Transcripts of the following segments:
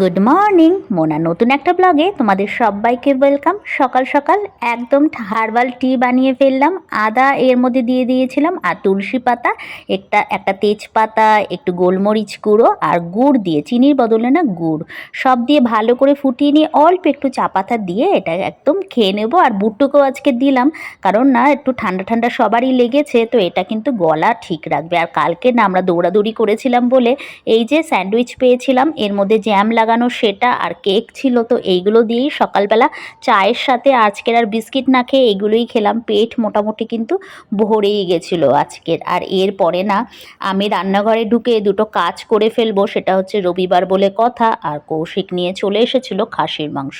Good morning Mona নতুন একটা ব্লগে তোমাদের সবাইকে ওয়েলকাম সকাল সকাল একদম হার্বাল টি বানিয়ে ফেললাম। আদা এর মধ্যে দিয়ে দিয়েছিলাম, আর তুলসী পাতা, একটা একটা তেজপাতা, একটু গোলমরিচ গুঁড়ো, আর গুড় দিয়ে, চিনির বদলে না গুড়, সব দিয়ে ভালো করে ফুটিয়ে নিয়ে অল্প একটু চা পাতা দিয়ে এটা একদম খেয়ে নেব। আর বুটটুকেও আজকে দিলাম, কারণ না, একটু ঠান্ডা ঠান্ডা সবারই লেগেছে, তো এটা কিন্তু গলা ঠিক রাখবে। আর কালকে না আমরা দৌড়াদৌড়ি করেছিলাম বলে এই যে স্যান্ডউইচ পেয়েছিলাম, এর মধ্যে জ্যাম লাগানো সেটা আর কেক ছিল তো এইগুলো দিয়েই সকালবেলা চায়ের সাথে আজকের আর বিস্কিট না খেয়ে এইগুলোই খেলাম। পেট মোটামুটি কিন্তু ভরেই গেছিল আজকের। আর এরপরে না, আমি রান্নাঘরে ঢুকে দুটো কাজ করে ফেলব, সেটা হচ্ছে রবিবার বলে কথা আর কৌশিক নিয়ে চলে এসেছিল খাসির মাংস।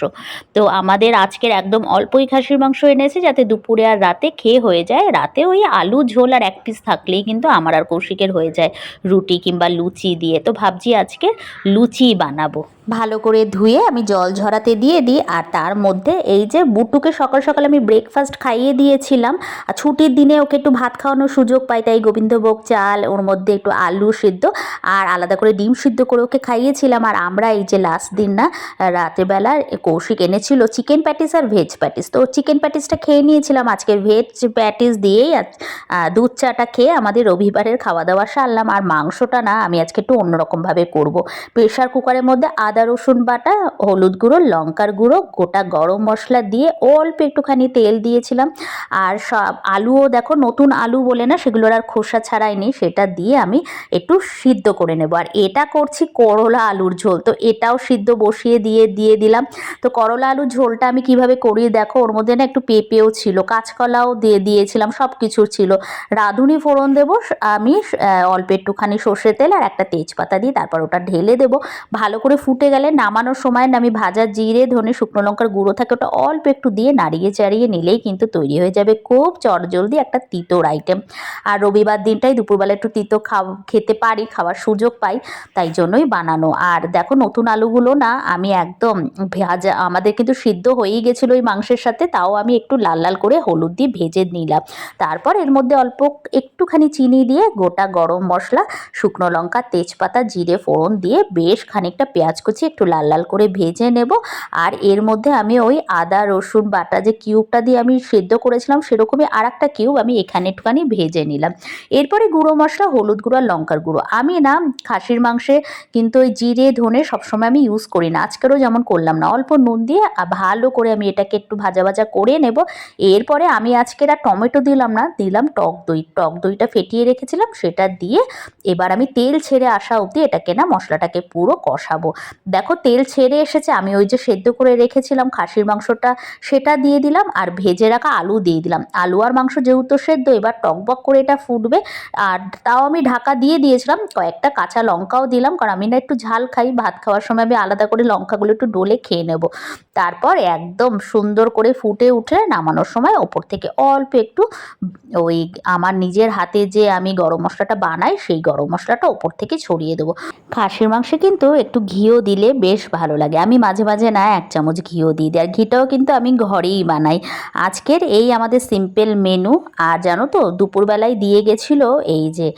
তো আমাদের আজকের একদম অল্পই খাসির মাংস এনেছে যাতে দুপুরে আর রাতে খেয়ে হয়ে যায়। রাতে ওই আলু, ঝোল আর এক পিস থাকলেই কিন্তু আমার আর কৌশিকের হয়ে যায় রুটি কিংবা লুচি দিয়ে। তো ভাবছি আজকে লুচি বানাবো। ভালো করে ধুয়ে আমি জল ঝরাতে দিয়ে দিই, আর তার মধ্যে এই যে বুটুকে সকাল সকাল আমি ব্রেকফাস্ট খাইয়ে দিয়েছিলাম, আর ছুটির দিনে ওকে একটু ভাত খাওয়ানোর সুযোগ পাই, তাই গোবিন্দভোগ চাল, ওর মধ্যে একটু আলু সিদ্ধ, আর আলাদা করে ডিম সিদ্ধ করে ওকে খাইয়েছিলাম, আর আমরা এই যে লাস্ট দিন না, রাতেরবেলা কৌশিক এনেছিল চিকেন প্যাটিস আর ভেজ প্যাটিস তো চিকেন প্যাটিসটা খেয়ে নিয়েছিলাম, আজকে ভেজ প্যাটিস দিয়েই দুধ চাটা খেয়ে আমাদের রবিবারের খাওয়া দাওয়া সারলাম, আর মাংসটা না আমি আজকে একটু অন্যরকমভাবে করব প্রেশার কুকারের মধ্যে আদা, রসুন বাটা, হলুদ গুঁড়ো, লঙ্কার গুঁড়ো, গোটা গরম মশলা দিয়ে অল্প একটুখানি তেল দিয়েছিলাম। আর সব আলুও দেখো, নতুন আলু বলে না, সেগুলোর আর খোসা ছাড়াইনি সেটা দিয়ে আমি একটু সিদ্ধ করে নেব। আর এটা করছি করলা আলুর ঝোল, তো এটাও সিদ্ধ বসিয়ে দিয়ে দিয়ে দিলাম। তো করলা আলুর ঝোলটা আমি কীভাবে করি দেখো, ওর মধ্যে না একটু পেঁপেও ছিল, কাঁচকলাও দিয়ে দিয়েছিলাম সব কিছু ছিল। রাঁধুনি ফোড়ন দেবো আমি অল্প একটুখানি সর্ষে তেল আর একটা তেজপাতা দিয়ে তারপর ওটা ঢেলে দেবো। ভালো করে ফুটে গেলে নামানোর সময় আমি ভাজা জিরে, ধনে, শুকনো লঙ্কার গুঁড়ো থাকে, ওটা অল্প একটু দিয়ে নাড়িয়ে চাড়িয়ে নিলেই কিন্তু তৈরি হয়ে যাবে খুব চটজলদি একটা তিতোর আইটেম আর রবিবার দিনটাই দুপুরবেলা একটু তিতো খাও, খেতে পারি, খাওয়ার সুযোগ পাই, তাই জন্যই বানানো। আর দেখো নতুন আলুগুলো না, আমি একদম ভাজা, আমাদের কিন্তু সিদ্ধ হয়েই গেছিল ওই মাংসের সাথে, তাও আমি একটু লাল লাল করে হলুদ দিয়ে ভেজে নিলাম। তারপর এর মধ্যে অল্প একটুখানি চিনি দিয়ে গোটা গরম মশলা, শুকনো লঙ্কা, তেজপাতা, জিরে, ফোড়ন দিয়ে বেশ খানিকটা পেঁয়াজ কুচি একটু লাল লাল করে ভেজে নেব। আর এর মধ্যে আমি ওই আদা, রসুন বাটা যে কিউবটা দিয়ে আমি সেদ্ধ করেছিলাম সেরকমই আর একটা কিউব আমি এখানে একটুখানি ভেজে নিলাম। এরপরে গুঁড়ো মশলা, হলুদ গুঁড়ো আর লঙ্কার গুঁড়ো। আমি না খাসির মাংসে কিন্তু ওই জিরে, ধনে সবসময় আমি ইউজ করি না। আজকেরও যেমন করলাম না। অল্প নুন দিয়ে ভালো করে আমি এটাকে একটু ভাজা ভাজা করে নেব। এরপরে আমি আজকের আর টমেটো দিলাম না, দিলাম টক দই। টক দইটা ফেটিয়ে রেখেছিলাম, সেটা দিয়ে এবার আমি তেল ছেড়ে আসা অবধি এটাকে না মশলাটাকে পুরো কষাবো। দেখো, তেল ছেড়ে এসেছে, আমি ওই যে সেদ্ধ করে রেখেছিলাম খাসির মাংসটা, সেটা দিয়ে দিলাম আর ভেজে রাখা আলু দিয়ে দিলাম। আলু আর মাংস যেহেতু সেদ্ধ, এবার টকবক করে এটা ফুটবে। আর তাও আমি ঢাকা দিয়ে দিয়েছিলাম, কয়েকটা কাঁচা লঙ্কাও দিলাম, কারণ আমি না একটু ঝাল খাই, ভাত খাওয়ার সময় আমি আলাদা করে লঙ্কাগুলো একটু ডলে খেয়ে নেব। তারপর একদম সুন্দর করে ফুটে উঠে নামানোর সময় ওপর থেকে অল্প একটু ওই আমার নিজের হাতে যে আমি গরম মশলাটা বানাই, সেই গরম মশলাটা ওপর থেকে ছড়িয়ে দেবো। খাসির মাংসে কিন্তু একটু ঘিও দিলে বেশ ভালো লাগে। আমি মাঝে মাঝে না এক চামচ ঘিও দিয়ে দিই আর ঘিটাও কিন্তু আমি ঘরেই বানাই। আজকের এই আমাদের সিম্পল মেনু আর জানো তো, দুপুরবেলায় দিয়ে গেছিল এই যে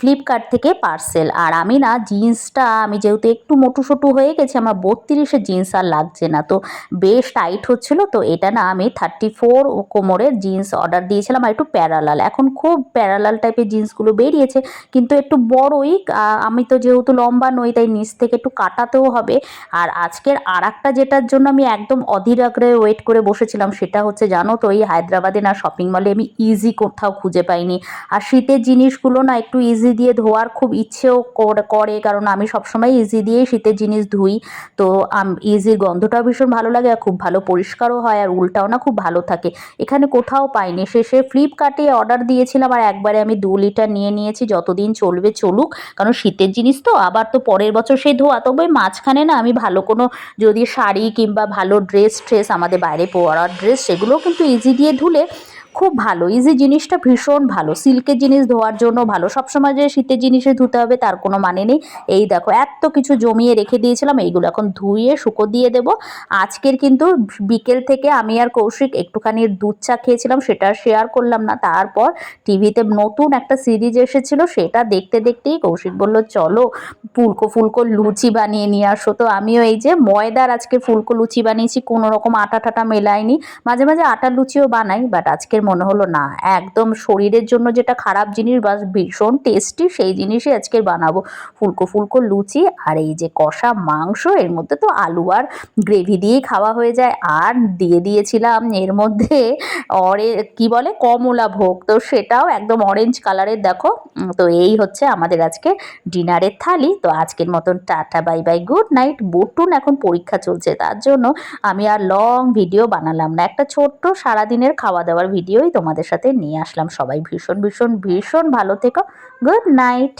ফ্লিপকার্ট থেকে পার্সেল আর আমি না জিন্সটা আমি যেহেতু একটু মোটু সোটু হয়ে গেছে, আমার বত্রিশের জিন্স আর লাগছে না। তো বেশ টাইট হচ্ছিল, তো এটা না আমি থার্টি ফোর কোমরের জিন্স অর্ডার দিয়েছিলাম, আর একটু প্যারালাল এখন খুব প্যারালাল টাইপের জিন্সগুলো বেরিয়েছে, কিন্তু একটু বড়ই আমি তো যেহেতু লম্বা নই, তাই নিচ থেকে একটু কাটাতেও হবে। আর আজকের আর যেটার জন্য আমি একদম অধীর আগ্রহে ওয়েট করে বসেছিলাম, সেটা হচ্ছে জানো তো, এই হায়দ্রাবাদে না শপিং মলে আমি ইজি কোথাও খুঁজে পাইনি। আর শীতের জিনিসগুলো না একটু ইজি দিয়ে ধোয়ার খুব ইচ্ছেও কর- করে, কারণ আমি সবসময় ইজি দিয়েই শীতের জিনিস ধুই। তো ইজির গন্ধটাও ভীষণ ভালো লাগে আর খুব ভালো পরিষ্কারও হয় আর উল্টাও না খুব ভালো থাকে। এখানে কোথাও পাইনি। শেষে ফ্লিপকার্টে অর্ডার দিয়েছিলাম আর একবারে আমি দু লিটার নিয়ে নিয়েছি। যতদিন চলবে চলুক, কারণ শীতের জিনিস তো, আবার তো পরের বছর সেই ধোয়া। তবে মাঝখানে না আমি ভালো কোনো যদি শাড়ি কিংবা ভালো ড্রেস ট্রেস আমাদের বাইরে পরার ড্রেস সেগুলোও কিন্তু ইজি দিয়ে ধুলে খুব ভালো ইজি জিনিসটা ভীষণ ভালো। সিল্কের জিনিস ধোয়ার জন্য ভালো। সবসময় যে শীতের জিনিসে ধুতে হবে তার কোনো মানে নেই। এই দেখো, এত কিছু জমিয়ে রেখে দিয়েছিলাম, এইগুলো এখন ধুয়ে শুকো দিয়ে দেবো। আজকের কিন্তু বিকেল থেকে আমি আর কৌশিক একটুখানি দুধ চা খেয়েছিলাম, সেটা শেয়ার করলাম না। তারপর টিভিতে নতুন একটা সিরিজ এসেছিল, সেটা দেখতে দেখতেই কৌশিক বলল, চলো ফুলকো ফুলকো লুচি বানিয়ে নিয়ে আসো। তো আমিও এই যে ময়দার আজকে ফুলকো লুচি বানিয়েছি, কোনো রকম আটা টাটা মেলাইনি মাঝে মাঝে আটার লুচিও বানাই বাট আজকের মনে হলো, না, একদম শরীরের জন্য যেটা খারাপ জিনিস বা ভীষণ টেস্টি সেই জিনিসই আজকে বানাবো। ফুলকো ফুলকো লুচি আর এই যে কষা মাংস, এর মধ্যে তো আলু আর গ্রেভি দিয়েই খাওয়া হয়ে যায়। আর দিয়ে দিয়েছিলাম এর মধ্যে অরে, কি বলে, কমলা ভোগ। তো সেটাও একদম অরেঞ্জ কালারের দেখো। তো এই হচ্ছে আমাদের আজকে ডিনারের থালি। তো আজকের মতন tata, bye bye, good night. Botun এখন পরীক্ষা চলছে, তার জন্য আমি আর লং ভিডিও বানালাম না। একটা ছোট্ট সারাদিনের খাওয়া দাওয়ার ভিডিওই তোমাদের সাথে নিয়ে আসলাম। সবাই ভীষণ ভীষণ ভীষণ ভালো থেকো। Good night.